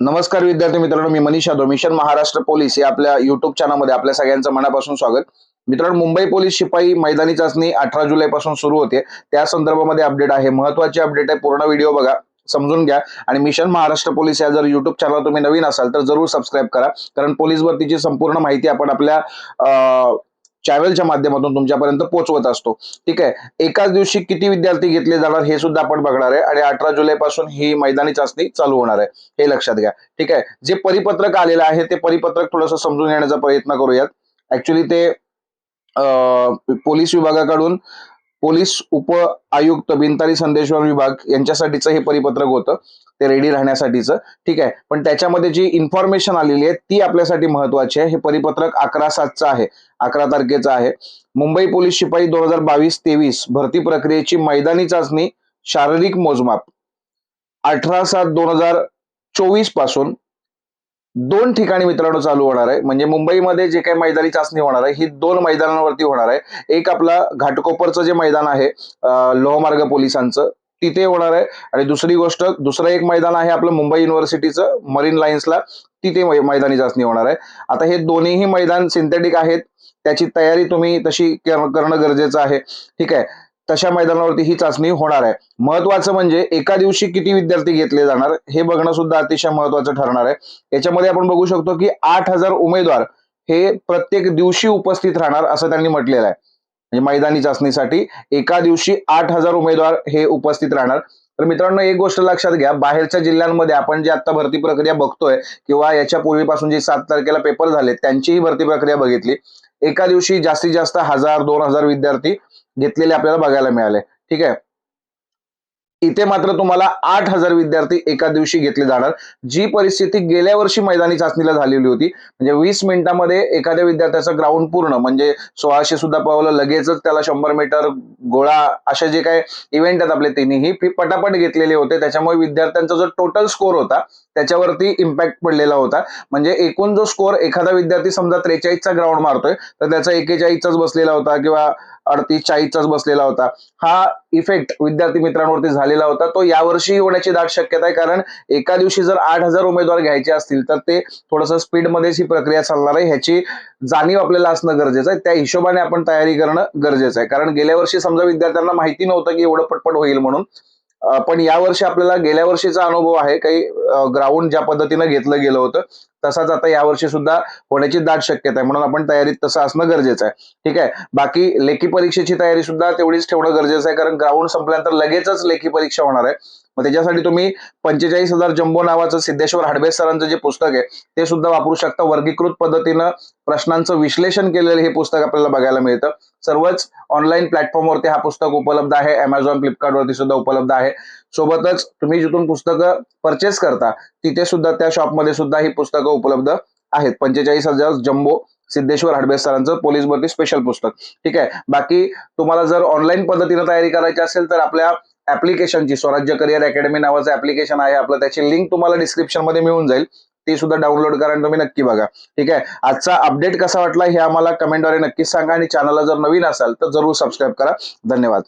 नमस्कार विद्यार्थी मित्रांनो मी मनीष यादव मिशन महाराष्ट्र पोलीस या आपल्या युट्यूब चॅनलमध्ये आपल्या सगळ्यांचं मनापासून स्वागत. मित्रांनो मुंबई पोलीस शिपाई मैदानी चाचणी अठरा जुलै पासून सुरू होते. त्या संदर्भामध्ये अपडेट आहे. महत्वाची अपडेट आहे. पूर्ण व्हिडिओ बघा. समजून घ्या. आणि मिशन महाराष्ट्र पोलीस या जर युट्यूब चॅनल तुम्ही नवीन असाल तर जरूर सबस्क्राईब करा. कारण पोलीस भरतीची संपूर्ण माहिती आपण आपल्या चॅनलच्या माध्यमातून तुमच्यापर्यंत पोहोचवत असतो. ठीक आहे? एकाच दिवशी किती विद्यार्थी घेतले जाणार हे सुद्धा आपण बघणार आहे. आणि अठरा जुलै पासून ही मैदानी चाचणी चालू होणार आहे. हे लक्षात घ्या. ठीक आहे? जे परिपत्रक आलेलं आहे ते परिपत्रक थोडंसं समजून घेण्याचा प्रयत्न करूयात. ऍक्च्युली ते पोलीस विभागाकडून पोलीस उप आयुक्त बिनतारी संदेशवर विभाग यांच्यासाठीचं हे परिपत्रक होतं. ते रेडी राहण्यासाठीचं. ठीक आहे. पण त्याच्यामध्ये जी इन्फॉर्मेशन आलेली आहे ती आपल्यासाठी महत्वाची आहे. हे परिपत्रक अकरा सातचं आहे. अकरा तारखेचं आहे. मुंबई पोलीस शिपाई दोन हजार बावीस तेवीस भरती प्रक्रियेची मैदानी चाचणी शारीरिक मोजमाप. अठरा सात दोन हजार चोवीसपासून दोन ठिकाणी मित्रांनो चालू होणार आहे. म्हणजे मुंबईमध्ये जे काही मैदानी चाचणी होणार आहे ही दोन मैदानांवरती होणार आहे. एक आपला घाटकोपरचं जे मैदान आहे लोहमार्ग पोलिसांचं तिथे होणार आहे. आणि दुसरी गोष्ट दुसरं एक मैदान आहे आपलं मुंबई युनिव्हर्सिटीचं मरीन लाईन्सला तिथे मैदानी चाचणी होणार आहे. आता हे दोन्हीही मैदान सिंथेटिक आहेत. त्याची तयारी तुम्ही तशी करणं गरजेचं आहे. ठीक आहे. तशा मैदानावरती ही चाचणी होणार आहे. महत्वाचं म्हणजे एका दिवशी किती विद्यार्थी घेतले जाणार हे बघणं सुद्धा अतिशय महत्वाचं ठरणार आहे. याच्यामध्ये आपण बघू शकतो की आठ हजार उमेदवार हे प्रत्येक दिवशी उपस्थित राहणार असं त्यांनी म्हटलेलं आहे. म्हणजे मैदानी चाचणीसाठी एका दिवशी आठ हजार उमेदवार हे उपस्थित राहणार. तर मित्रांनो एक गोष्ट लक्षात घ्या बाहेरच्या जिल्ह्यांमध्ये आपण जे आता भरती प्रक्रिया बघतोय किंवा याच्या पूर्वीपासून जे सात तारखेला पेपर झाले त्यांचीही भरती प्रक्रिया बघितली. एका दिवशी जास्तीत जास्त हजार दोन हजार विद्यार्थी घेतलेले आपल्याला बघायला मिळाले. ठीक आहे? इथे मात्र तुम्हाला आठ हजार विद्यार्थी एका दिवशी घेतले जाणार. जी परिस्थिती गेल्या वर्षी मैदानी चाचणीला झालेली होती म्हणजे वीस मिनिटांमध्ये एखाद्या विद्यार्थ्याचं ग्राउंड पूर्ण म्हणजे सोळाशे सुद्धा पावलं लगेचच त्याला शंभर मीटर गोळा असे जे काही इव्हेंट आहेत आपले तिन्ही फी पटापट घेतलेले होते. त्याच्यामुळे विद्यार्थ्यांचा जो टोटल स्कोर होता त्याच्यावरती इम्पॅक्ट पडलेला होता. म्हणजे एकूण जो स्कोर एखादा विद्यार्थी समजा त्रेचाळीसचा ग्राउंड मारतोय तर त्याचा एकेचाळीसचाच बसलेला होता किंवा अडतीस चाळीसचाच बसलेला होता. हा इफेक्ट विद्यार्थी मित्रांवरती झालेला होता. तो यावर्षी होण्याची दाट शक्यता आहे. कारण एका दिवशी जर आठ हजार उमेदवार घ्यायचे असतील तर ते थोडंसं स्पीडमध्येच ही प्रक्रिया चालणार आहे. ह्याची जाणीव आपल्याला असणं गरजेचं आहे. त्या हिशोबाने आपण तयारी करणं गरजेचं आहे. कारण गेल्या वर्षी समजा विद्यार्थ्यांना माहिती नव्हतं की एवढं पटपट होईल म्हणून. पण यावर्षी आपल्याला गेल्या वर्षीचा अनुभव आहे. काही ग्राउंड ज्या पद्धतीनं घेतलं गेलं होतं तसाच आता यावर्षी सुद्धा होण्याची दाट शक्यता आहे. म्हणून आपण तयारीत तसं असणं गरजेचं आहे. ठीक आहे? बाकी लेखी परीक्षेची तयारी सुद्धा तेवढीच ठेवणं गरजेचं आहे. कारण ग्राउंड संपल्यानंतर लगेचच लेखी परीक्षा होणार आहे. मग त्याच्यासाठी तुम्ही पंचेचाळीस हजार जम्बो नावाचं सिद्धेश्वर हाडबे सरांचं जे पुस्तक आहे ते सुद्धा वापरू शकता. वर्गीकृत पद्धतीनं प्रश्नांचं विश्लेषण केलेलं हे पुस्तक आपल्याला बघायला मिळतं. सर्वच ऑनलाईन प्लॅटफॉर्मवरती हा पुस्तक उपलब्ध आहे. अमेझॉन फ्लिपकार्टवरती सुद्धा उपलब्ध आहे. सोबतच तुम्ही जिथून पुस्तकं परचेस करता तिथे सुद्धा त्या शॉपमध्ये सुद्धा ही पुस्तकं उपलब्ध आहेत. पंचेचाळीस हजार जम्बो सिद्धेश्वर हाडबे सरांचं पोलीस भरती स्पेशल पुस्तक. ठीक आहे? बाकी तुम्हाला जर ऑनलाईन पद्धतीनं तयारी करायची असेल तर आपल्या ऍप्लिकेशनची स्वराज्य करिअर अकॅडमी नावाचं ऍप्लिकेशन आहे. आपलं त्याची लिंक तुम्हाला डिस्क्रिप्शनमध्ये मिळून जाईल. ती सुद्धा डाउनलोड करा आणि तुम्ही नक्की बघा. ठीक आहे? आजचा अपडेट कसा वाटला हे आम्हाला कमेंटद्वारे नक्कीच सांगा आणि चॅनलला जर नवीन असाल तर जरूर सबस्क्राईब करा. धन्यवाद.